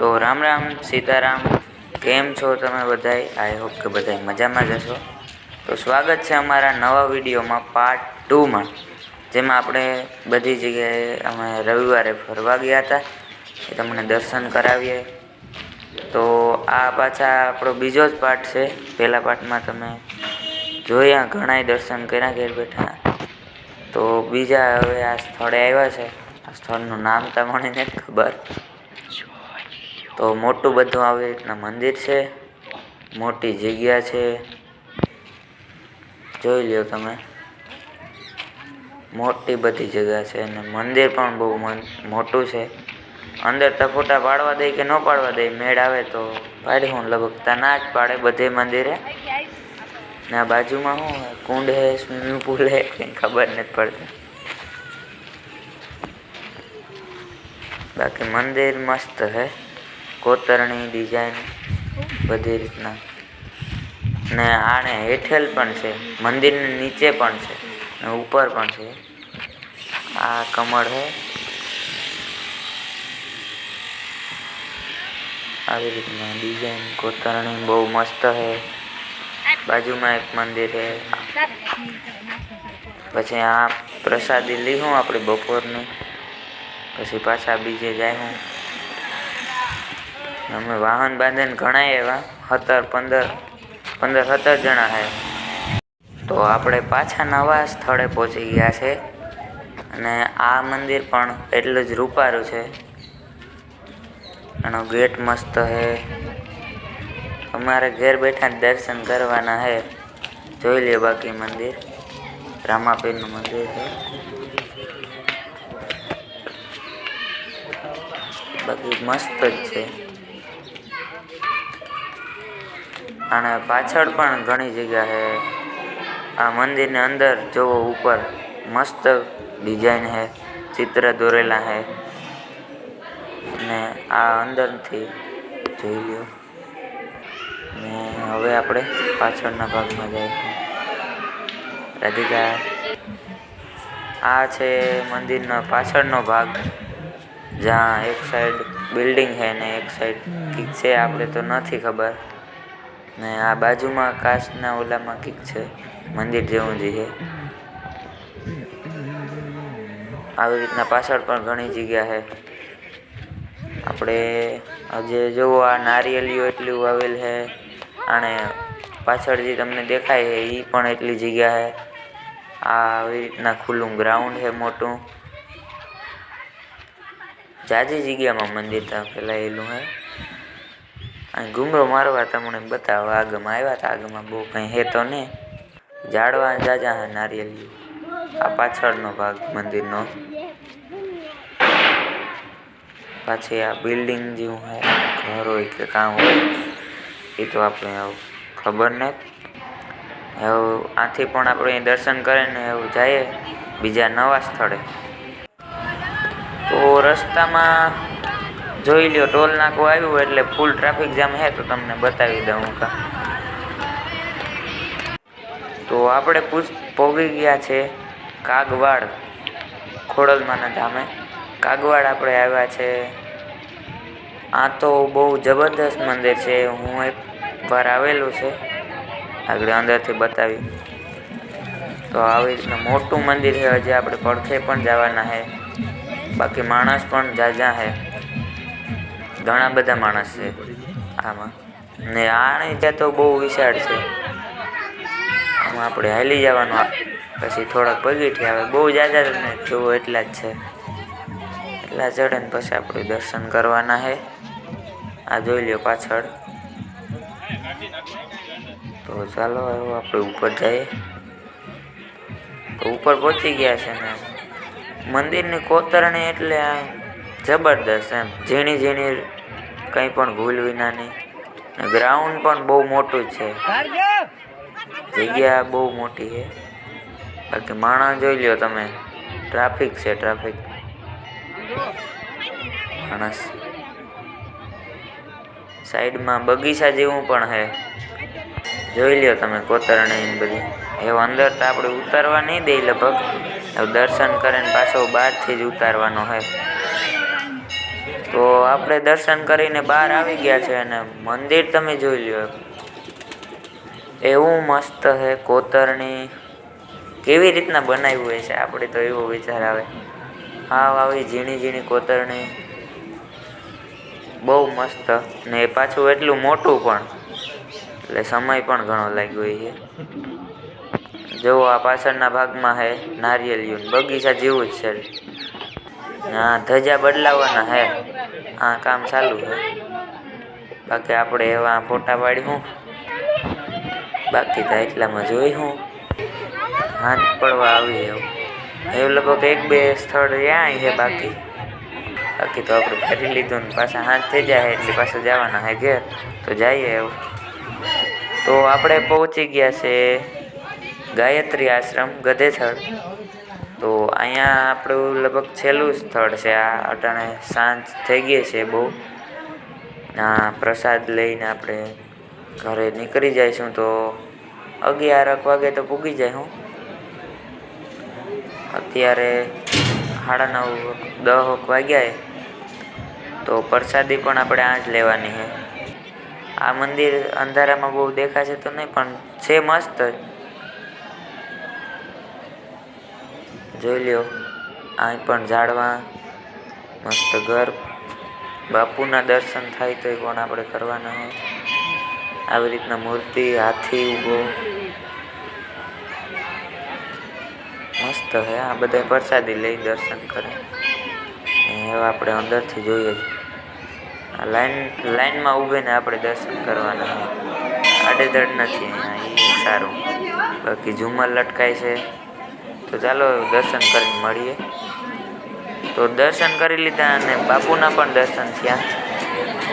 તો રામ રામ, સીતારામ, કેમ છો તમે બધાય? આઈ હોપ કે બધાય મજામાં જ હશો. તો સ્વાગત છે અમારા નવા વિડીયોમાં પાર્ટ ટુમાં જેમાં આપણે બધી જગ્યાએ અમે રવિવારે ફરવા ગયા હતા. એ તમને દર્શન કરાવીએ. તો આ પાછા આપણો બીજો જ પાર્ટ છે. પહેલા પાર્ટમાં તમે જોયા, ઘણાય દર્શન કર્યા ઘેર બેઠા. તો બીજા હવે આ સ્થળે આવ્યા છે. આ સ્થળનું નામ તમને નથી ખબર. તો મોટું બધું આવી રીતના મંદિર છે. મોટી જગ્યા છે. જોઈ લ્યો તમે. મોટી બધી જગ્યા છે અને મંદિર પણ બહુ મોટું છે. અંદર તો ફોટા પાડવા દે કે ન પાડવા દે, મેળ આવે તો પાડી હું લગભગ ના જ પાડે બધે મંદિરે. ને બાજુમાં શું? કુંડ હે, સ્વિમિંગ પુલ હે, કંઈ ખબર નથી પડતી. બાકી મંદિર મસ્ત હે. કોતરણી ડિઝાઇન બધી રીતના. ને આને હેઠેલ પણ છે, મંદિરની નીચે પણ છે, ને ઉપર પણ છે. આ કમળ છે આવી રીતના ડિઝાઇન કોતરણી બહુ મસ્ત છે બાજુમાં એક મંદિર હે. પછી આ પ્રસાદી લીધું આપણે બપોરની. પછી પાછા બીજે જાય હું. અમે વાહન બાંધીને ઘણા એવા, સત્તર, પંદર પંદર, સત્તર જણા છે તો આપણે પાછા નવા સ્થળે પહોંચી ગયા છે અને આ મંદિર પણ એટલું જ રૂપારું છે. એનો ગેટ મસ્ત છે અમારે ઘેર બેઠા દર્શન કરવાના છે જોઈ લે બાકી મંદિર. રામાપીરનું મંદિર છે બાકી મસ્ત જ છે. અને પાછળ પણ ઘણી જગ્યા છે આ મંદિરની અંદર જોવો ઉપર મસ્ત ડિઝાઇન છે ચિત્ર દોરેલા હે. ને આ અંદરથી જોઈ લ્યો. ને હવે આપણે પાછળના ભાગમાં જઈએ રાધિકા, આ છે મંદિરનો પાછળનો ભાગ, જ્યાં એક સાઈડ બિલ્ડિંગ છે ને એક સાઈડ છે, આપણે તો નથી ખબર. ને આ બાજુમાં કાચના ઓલામાં કીક છે, મંદિર જેવું જ છે. આવી રીતના પાછળ પણ ઘણી જગ્યા છે. આપણે આજે જુઓ આ નારિયેલીઓ એટલું આવેલ છે અને પાછળ જે તમને દેખાય છે એ પણ એટલી જગ્યા છે. આ આવી રીતના ખુલ્લું ગ્રાઉન્ડ છે મોટું. જાજી જગ્યામાં મંદિર ત્યાં ફેલાયેલું છે. ઘૂમરો મારવા તમને બતાવવા આગમાં આવ્યા હતા આગમાં બહુ કંઈ હે તો નહીં ઝાડવા જાજા હે આ પાછળનો ભાગ મંદિરનો. પાછી આ બિલ્ડિંગ જેવું હે. ઘર હોય કે કામ હોય, એ તો આપણે ખબર નથી. હવે આથી પણ આપણે દર્શન કરીને એવું જઈએ બીજા નવા સ્થળે. તો રસ્તામાં જોઈ લ્યો, ટોલ નાકું આવ્યું એટલે ફૂલ ટ્રાફિક જામ હે તો તમને બતાવી દઉં કા. તો આપણે પૂછ, પોગી ગયા છે કાગવાડ, ખોડલમાના ધામે. કાગવાડ આપણે આવ્યા છે. આ તો બહુ જબરદસ્ત મંદિર છે, હું એક વાર આવેલું છે. આગળ અંદરથી બતાવી. તો આવી રીતનું મોટું મંદિર છે, હજી આપણે પડખે પણ જવાના છે બાકી માણસ પણ જાજા છે ઘણા બધા માણસ છે. આમાં. ને આણે ત્યાં તો બહુ વિશાળ છે. આમાં આપણે હાલી જવાનું. પછી થોડાક પગીઠી આવે. બહુ જાજા ને જોવો એટલા જ છે. એટલા ચડે ને પછી આપણે દર્શન કરવાના છે આ જોઈ લ્યો પાછળ. તો ચાલો એવું આપણે ઉપર જઈએ. તો ઉપર પહોંચી ગયા છે ને. મંદિરની કોતરણી એટલે આ જબરદસ્ત એમ. ઝીણી ઝીણી કંઈ પણ ભૂલ વિનાની. ગ્રાઉન્ડ પણ બહુ મોટું છે. જગ્યા બહુ મોટી છે. બાકી માણસ જોઈ લ્યો તમે. ટ્રાફિક છે, ટ્રાફિક. માણસ. સાઈડમાં બગીચા જેવું પણ છે. જોઈ લ્યો તમે કોતરણી બધી. એવું અંદર તો આપણે ઉતારવા નહીં દે લગભગ. દર્શન કરીને પાછો બહારથી જ ઉતારવાનો હોય. તો આપણે દર્શન કરીને બહાર આવી ગયા છે અને મંદિર તમે જોઈ લ્યો એવું મસ્ત છે કોતરણી. કેવી રીતના બનાવ્યું હોય છે? આપણે તો એવો વિચાર આવે. હાવ આવી ઝીણી ઝીણી કોતરણી. બહુ મસ્ત. ને એ પાછું એટલું મોટું પણ. એટલે સમય પણ ઘણો લાગ્યો છે. જુઓ આ પાછળના ભાગમાં છે નારિયેલિયું. બગીચા જેવું જ છે. ના ધજા બદલાવાના હે. હા કામ ચાલુ છે. બાકી આપણે એવા ફોટા પાડી હું. બાકી તો એટલામાં જોઈ હું. હાથ પડવા આવી એવું. એવું લગભગ એક બે સ્થળ ત્યાં છે બાકી. બાકી તો આપણે ફરી લીધું ને પાછા હાથ થઈ જાય એટલે પાછા જવાના હે ઘેર. તો જઈએ એવું. તો આપણે પહોંચી ગયા છે ગાયત્રી આશ્રમ ગધેથળ તો અહીંયા આપણું લગભગ છેલ્લું સ્થળ છે. આ અટાણે સાંજ થઈ ગઈ છે બહુ. આ પ્રસાદ લઈને આપણે ઘરે નીકળી જઈશું તો અગિયારક વાગે તો પૂગી જાય હું. અત્યારે સાડા નવ દહક વાગ્યાએ તો પ્રસાદી પણ આપણે આ જ લેવાની છે. આ મંદિર અંધારામાં બહુ દેખાશે તો નહીં, પણ છે મસ્ત. જ જોઈ લ્યો. અહીં પણ ઝાડવા. મસ્ત ઘર. બાપુના દર્શન થાય તો પણ આપણે કરવાના હોય? આવી રીતના મૂર્તિ, હાથી, ઊભો. મસ્ત હે, આ બધા પ્રસાદી લઈ દર્શન કરે. હવે આપણે અંદરથી જોઈએ. આ લાઈન, લાઈનમાં ઊભીને આપણે દર્શન કરવાના હોય. આડેધડ નથી અહીંયા એ સારું. બાકી ઝુમર લટકાય છે. તો ચાલો દર્શન કરીને મળીએ. તો દર્શન કરી લીધા અને બાપુના પણ દર્શન થયા.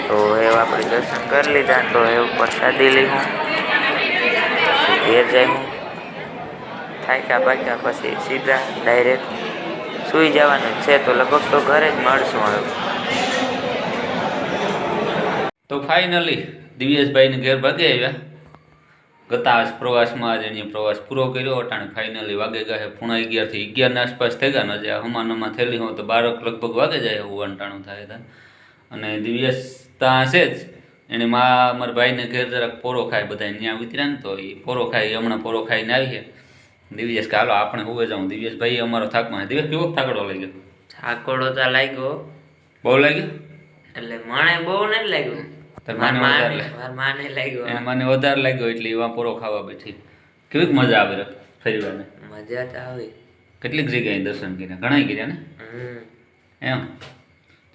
તો હવે આપણે દર્શન કરી લીધા તો એ પ્રસાદી લઈ હું. ઘેર જાય હું. થાક્યા પાક્યા પછી સીધા ડાયરેક્ટ સૂઈ જવાનું છે તો લગભગ તો ઘરે જ મળશું હવે. તો ફાઇનલી દિવ્યેશભાઈને ઘેર ભાગી આવ્યા. ગતા પ્રવાસમાં જ એની પ્રવાસ પૂરો કર્યો. અટાણે ફાઇનલી વાગે ગયા છે પૂણા અગિયારથી અગિયારના આસપાસ થઈ ગયા જે હમાનમાં થયેલી હોય તો બારક લગભગ વાગે જાય એવું અંટાણું થાય હતા. અને દિવ્યેશ ત્યાં છે જ. એને મા મારા ભાઈને ઘેર જરાક પોરો ખાય બધા ત્યાં ઉતર્યા ને તો એ પોરો ખાય હમણાં પોરો ખાઈને આવીએ દિવ્યેશ કે હાલો આપણે હોવે જાઉં. દિવ્યેશભાઈ અમારો થાકમાં દિવ્યેશ કેવો થાકડો લઈ ગયો ઠાકોડો તો લાગ્યો. બહુ લાગ્યો? એટલે મને બહુ નથી લાગ્યું. માને વધારે માને લાગ્યું મને વધારે લાગ્યો એટલે એવા પોરો ખાવા બેઠી કેવી મજા આવે ફરીવાને? મજા તો આવે. કેટલીક જગ્યાએ દર્શન કર્યા? ઘણા કર્યા ને? એમ.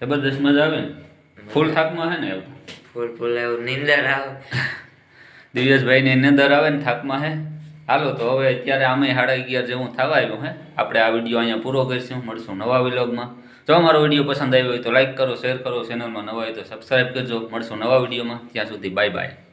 જબરદસ્ત મજા આવે ને? ફૂલ થાકમાં હે ને એવું? ફૂલ ફૂલ એવું નિંદર આવે. દિવ્યેશભાઈને નિંદર આવે ને થાકમાં હે? હાલો તો હવે અત્યારે આમે સાડા અગિયાર જેવું થવા આવ્યું હે. આપણે આ વીડિયો અહીંયા પૂરો કરીશું. મળશું નવા વિલોગમાં. જો અમારો વીડિયો પસંદ આવ્યો હોય તો લાઇક કરો શેર કરો ચેનલમાં નવા હોય તો સબસ્ક્રાઈબ કરજો. મળશું નવા વિડીયોમાં. ત્યાં સુધી બાય બાય